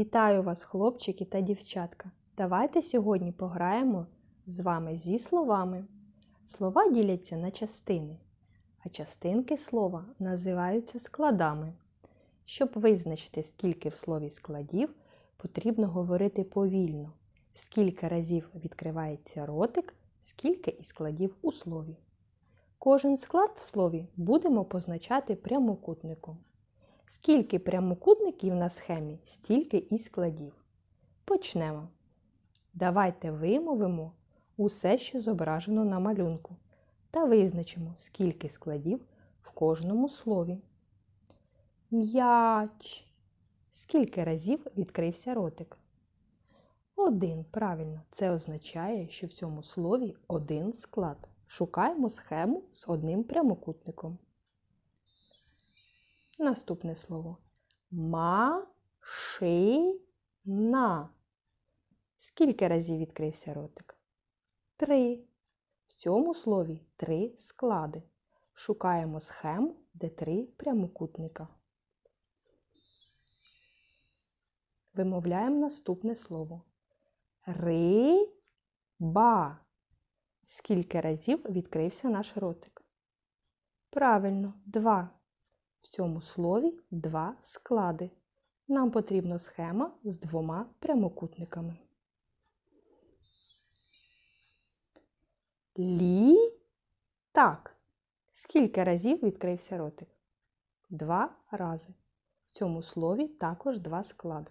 Вітаю вас, хлопчики та дівчатка! Давайте сьогодні пограємо з вами зі словами. Слова діляться на частини, а частинки слова називаються складами. Щоб визначити, скільки в слові складів, потрібно говорити повільно, скільки разів відкривається ротик, скільки і складів у слові. Кожен склад в слові будемо позначати прямокутником. Скільки прямокутників на схемі, стільки і складів. Почнемо. Давайте вимовимо усе, що зображено на малюнку, та визначимо, скільки складів в кожному слові. М'яч. Скільки разів відкрився ротик? Один. Правильно. Це означає, що в цьому слові один склад. Шукаємо схему з одним прямокутником. Наступне слово. Машина. Скільки разів відкрився ротик? Три. В цьому слові три склади. Шукаємо схему, де три прямокутника. Вимовляємо наступне слово. Риба. Скільки разів відкрився наш ротик? Правильно, два. В цьому слові два склади. Нам потрібна схема з двома прямокутниками. Літак. Скільки разів відкрився ротик? Два рази. В цьому слові також два склади.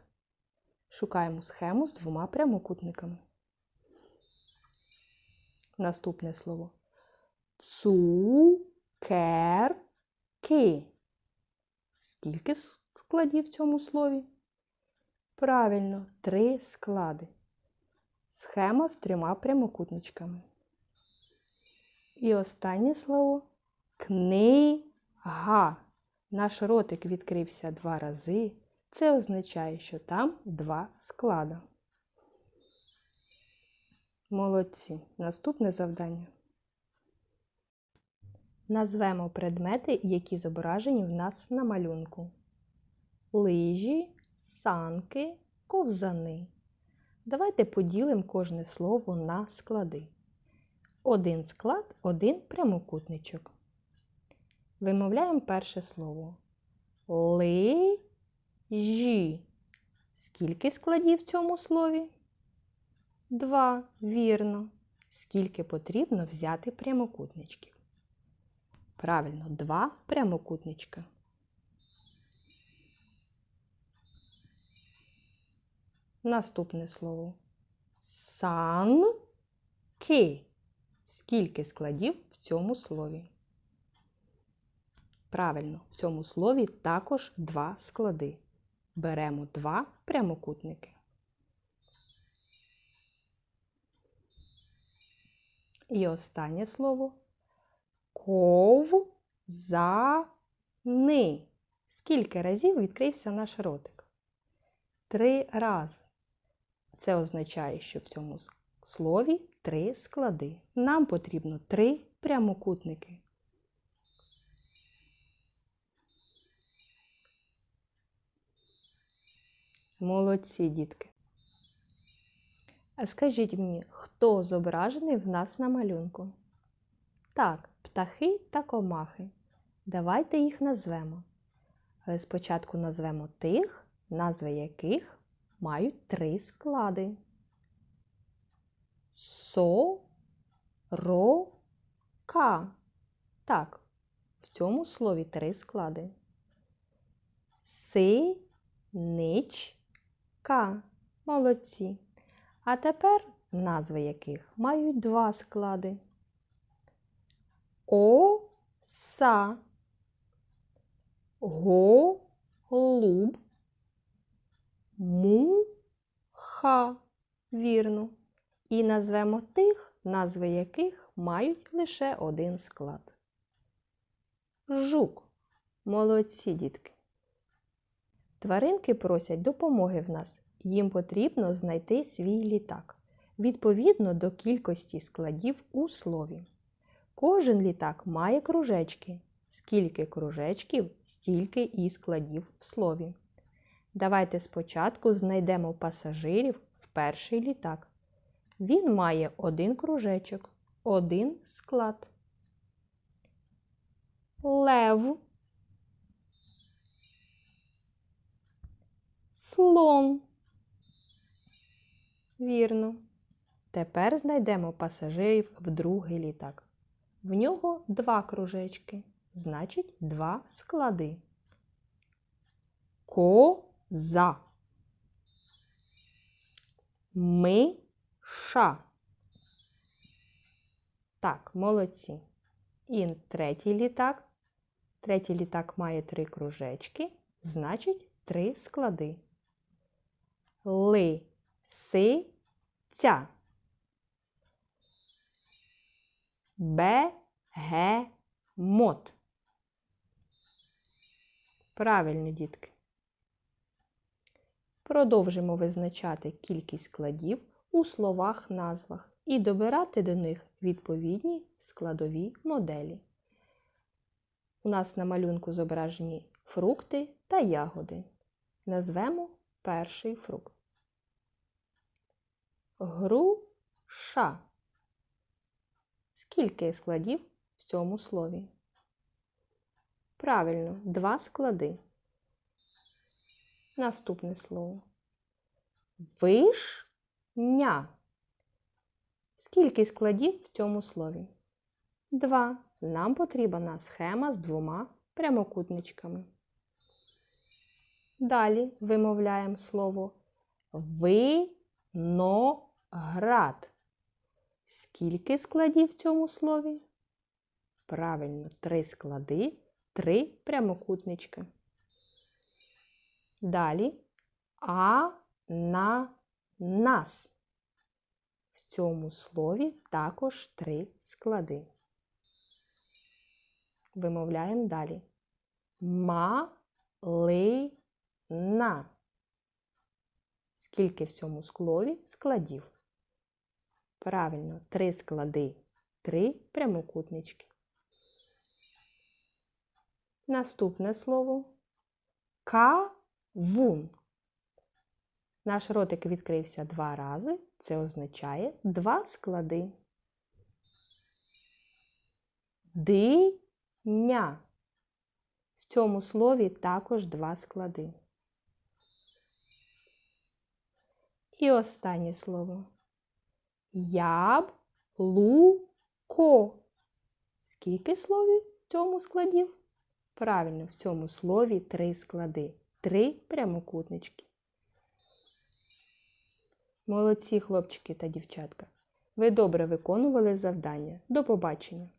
Шукаємо схему з двома прямокутниками. Наступне слово. Цукерки. Скільки складів в цьому слові? Правильно, три склади. Схема з трьома прямокутничками. І останнє слово книга. Наш ротик відкрився два рази. Це означає, що там два склада. Молодці. Наступне завдання. Назвемо предмети, які зображені в нас на малюнку. Лижі, санки, ковзани. Давайте поділимо кожне слово на склади. Один склад, один прямокутничок. Вимовляємо перше слово. Лижі. Скільки складів в цьому слові? Два. Вірно. Скільки потрібно взяти прямокутничків? Правильно, два прямокутничка. Наступне слово. Санки. Скільки складів в цьому слові? Правильно, в цьому слові також два склади. Беремо два прямокутники. І останнє слово ковзани. Скільки разів відкрився наш ротик? Три рази. Це означає, що в цьому слові три склади. Нам потрібно три прямокутники. Молодці, дітки. А скажіть мені, хто зображений в нас на малюнку? Так, птахи та комахи. Давайте їх назвемо. Але спочатку назвемо тих, назви яких мають три склади. Со, ро, ка. Так, в цьому слові три склади. Си, нич, ка. Молодці. А тепер назви яких мають два склади. Оса, голуб, муха. Вірно. І назвемо тих, назви яких мають лише один склад. Жук. Молодці дітки. Тваринки просять допомоги в нас. Їм потрібно знайти свій літак відповідно до кількості складів у слові. Кожен літак має кружечки. Скільки кружечків, стільки і складів в слові. Давайте спочатку знайдемо пасажирів в перший літак. Він має один кружечок, один склад. Лев. Слон. Вірно. Тепер знайдемо пасажирів в другий літак. В нього два кружечки, значить два склади. Коза. Миша. Так, молодці. І третій літак. Третій літак має три кружечки, значить три склади. Лисиця. Бегемот. Правильно, дітки. Продовжимо визначати кількість складів у словах назвах і добирати до них відповідні складові моделі. У нас на малюнку зображені фрукти та ягоди. Назвемо перший фрукт. Груша. Скільки складів в цьому слові? Правильно, два склади. Наступне слово. Вишня. Скільки складів в цьому слові? Два. Нам потрібна схема з двома прямокутничками. Далі вимовляємо слово виноград. Скільки складів в цьому слові? Правильно, три склади, три прямокутнички. Далі ананас. В цьому слові також три склади. Вимовляємо далі. Малина. Скільки в цьому слові складів? Правильно, три склади, три прямокутнички. Наступне слово кавун. Наш ротик відкрився два рази. Це означає два склади. Диня. В цьому слові також два склади. І останнє слово. Яблуко. Скільки словів в цьому складів? Правильно, в цьому слові три склади, три прямокутнички. Молодці хлопчики та дівчатка. Ви добре виконували завдання. До побачення!